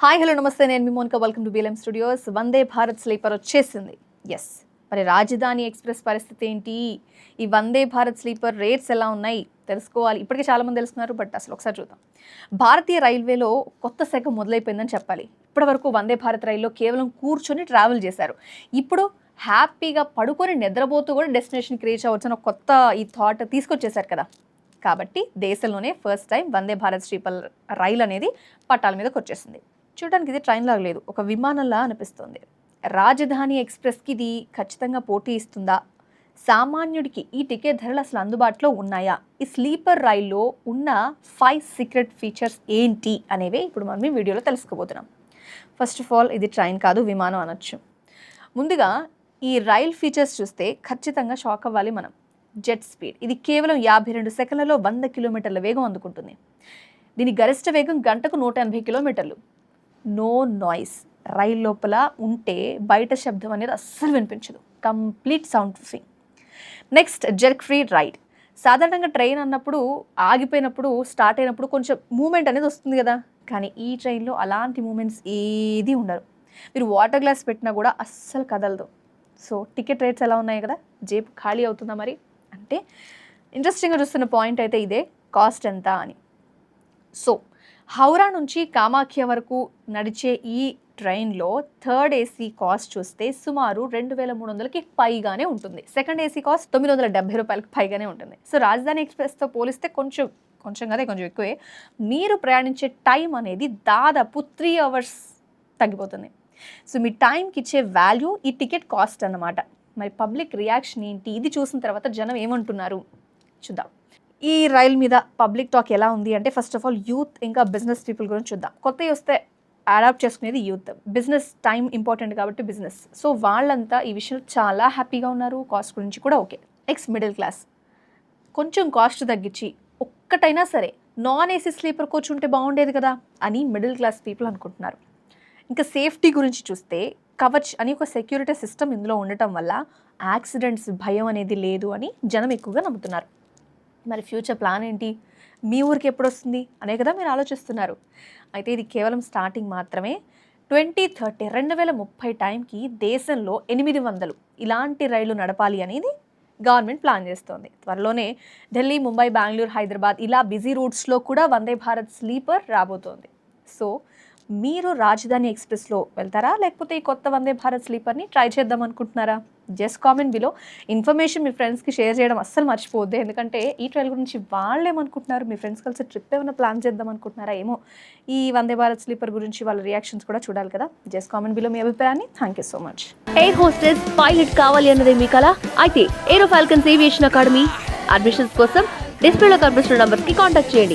Hi hello నమస్తే. నేను మీ Monika. Welcome to BLM studios. Vande Bharat sleeper వచ్చేసింది. Yes మరి రాజధాని ఎక్స్ప్రెస్ పరిస్థితి ఏంటి? ఈ వందే భారత్ స్లీపర్ రేట్స్ ఎలా ఉన్నాయి? తెలుసుకోవాలి. ఇప్పటికే చాలామంది తెలుసుకున్నారు బట్ అసలు ఒకసారి చూద్దాం. భారతీయ రైల్వేలో కొత్త శాఖ మొదలైపోయిందని చెప్పాలి. ఇప్పటివరకు వందే భారత్ రైల్లో కేవలం కూర్చొని ట్రావెల్ చేశారు. ఇప్పుడు హ్యాపీగా పడుకొని నిద్రపోతూ కూడా డెస్టినేషన్కి రీచ్ అవ్వచ్చు అని కొత్త ఈ థాట్ తీసుకొచ్చేసారు కదా. కాబట్టి దేశంలోనే first time Vande Bharat sleeper రైలు అనేది పట్టాల మీదకి వచ్చేసింది. చూడడానికి ఇది ట్రైన్ లాగా లేదు. ఒక విమానంలా అనిపిస్తుంది. రాజధాని ఎక్స్ప్రెస్కి ఇది ఖచ్చితంగా పోటీ ఇస్తుందా? సామాన్యుడికి ఈ టికెట్ ధరలు అసలు అందుబాటులో ఉన్నాయా? ఈ స్లీపర్ రైల్లో ఉన్న ఫైవ్ సీక్రెట్ ఫీచర్స్ ఏంటి అనేవి ఇప్పుడు మనం ఈ వీడియోలో తెలుసుకోబోతున్నాం. ఫస్ట్ ఆఫ్ ఆల్ ఇది ట్రైన్ కాదు విమానం అనొచ్చు. ముందుగా ఈ రైల్ ఫీచర్స్ చూస్తే ఖచ్చితంగా షాక్ అవ్వాలి మనం. జెట్ స్పీడ్ ఇది కేవలం యాభై రెండు సెకండ్లలో వంద కిలోమీటర్ల వేగం అందుకుంటుంది. దీని గరిష్ట వేగం గంటకు నూట ఎనభై కిలోమీటర్లు. No noise. రైల్ లోపల ఉంటే బయట శబ్దం అనేది అస్సలు వినిపించదు. Complete sound proofing next jerk free ride. సాధారణంగా ట్రైన్ అన్నప్పుడు ఆగిపోయినప్పుడు స్టార్ట్ అయినప్పుడు కొంచెం మూమెంట్ అనేది వస్తుంది కదా. కానీ ఈ ట్రైన్లో అలాంటి మూమెంట్స్ ఏది ఉండరు. మీరు వాటర్ గ్లాస్ పెట్టినా కూడా అస్సలు కదలదు. సో టికెట్ రేట్స్ ఎలా ఉన్నాయి కదా? జేబు ఖాళీ అవుతుందా మరి? అంటే ఇంట్రెస్టింగ్గా చూస్తున్న పాయింట్ అయితే ఇదే. కాస్ట్ ఎంత అని. సో హౌరా నుంచి కామాఖ్య వరకు నడిచే ఈ ట్రైన్లో థర్డ్ ఏసీ కాస్ట్ చూస్తే సుమారు రెండు వేల మూడు వందలకి పైగానే ఉంటుంది. సెకండ్ ఏసీ కాస్ట్ తొమ్మిది వందల డెబ్బై రూపాయలకి పైగానే ఉంటుంది. సో రాజధాని ఎక్స్ప్రెస్తో పోలిస్తే కొంచెం కొంచెం కదా కొంచెం ఎక్కువే. మీరు ప్రయాణించే టైం అనేది దాదాపు త్రీ అవర్స్ తగ్గిపోతుంది. సో మీ టైంకి ఇచ్చే వాల్యూ ఈ టికెట్ కాస్ట్ అన్నమాట. మరి పబ్లిక్ రియాక్షన్ ఏంటి? ఇది చూసిన తర్వాత జనం ఏమంటున్నారు? చూద్దాం. ఈ రైల్ మీద పబ్లిక్ టాక్ ఎలా ఉంది అంటే ఫస్ట్ ఆఫ్ ఆల్ యూత్ ఇంకా బిజినెస్ పీపుల్ గురించి చూద్దాం. కొత్తవి వస్తే అడాప్ట్ చేసుకునేది యూత్ బిజినెస్ టైం ఇంపార్టెంట్ కాబట్టి బిజినెస్ సో వాళ్ళంతా ఈ విషయంలో చాలా హ్యాపీగా ఉన్నారు. కాస్ట్ గురించి కూడా ఓకే నెక్స్ట్ మిడిల్ క్లాస్ కొంచెం కాస్ట్ తగ్గించి ఒక్కటైనా సరే నాన్ ఏసీ స్లీపర్ కోచ్ ఉంటే బాగుండేది కదా అని మిడిల్ క్లాస్ పీపుల్ అనుకుంటున్నారు. ఇంకా సేఫ్టీ గురించి చూస్తే కవచ్ అని ఒక సెక్యూరిటీ సిస్టమ్ ఇందులో ఉండటం వల్ల యాక్సిడెంట్స్ భయం అనేది లేదు అని జనం ఎక్కువగా నమ్ముతున్నారు. మరి ఫ్యూచర్ ప్లాన్ ఏంటి? మీ ఊరికి ఎప్పుడు వస్తుంది? అనే కదా మీరు ఆలోచిస్తున్నారు. అయితే ఇది కేవలం స్టార్టింగ్ మాత్రమే. ట్వంటీ థర్టీ రెండు వేల ముప్పై టైంకి దేశంలో ఎనిమిది వందలు ఇలాంటి రైళ్ళు నడపాలి అనేది గవర్నమెంట్ ప్లాన్ చేస్తోంది. త్వరలోనే ఢిల్లీ ముంబై బెంగళూరు హైదరాబాద్ ఇలా బిజీ రూట్స్లో కూడా వందే భారత్ స్లీపర్ రాబోతోంది. సో మీరు రాజధాని ఎక్స్ప్రెస్లో వెళ్తారా? లేకపోతే ఈ కొత్త వందే భారత్ స్లీపర్ని ట్రై చేద్దాం అనుకుంటున్నారా? Just comment below. ఇన్ఫర్మేషన్ మీ ఫ్రెండ్స్కి షేర్ చేయడం అస్సలు మర్చిపోవద్దు. ఎందుకంటే ఈ ట్రైల్ గురించి వాళ్ళు ఏమనుకుంటున్నారు మీ ఫ్రెండ్స్ కలిసి ట్రిప్ ఏమైనా ప్లాన్ చేద్దాం అనుకుంటున్నారా ఏమో? ఈ వందే భారత్ స్లీపర్ గురించి వాళ్ళ రియాక్షన్స్ కూడా చూడాలి కదా. జస్ట్ కామెంట్ బిలో మీ అభిప్రాయాన్ని. Thank you so much. Air hostess pilot కావాలి అన్నదే మీ కళ. అయితే Aero Falcons aviation academy admissions కోసం డిస్ప్లేలో కనిపిస్తున్న నంబర్కి కాంటాక్ట్ చేయండి.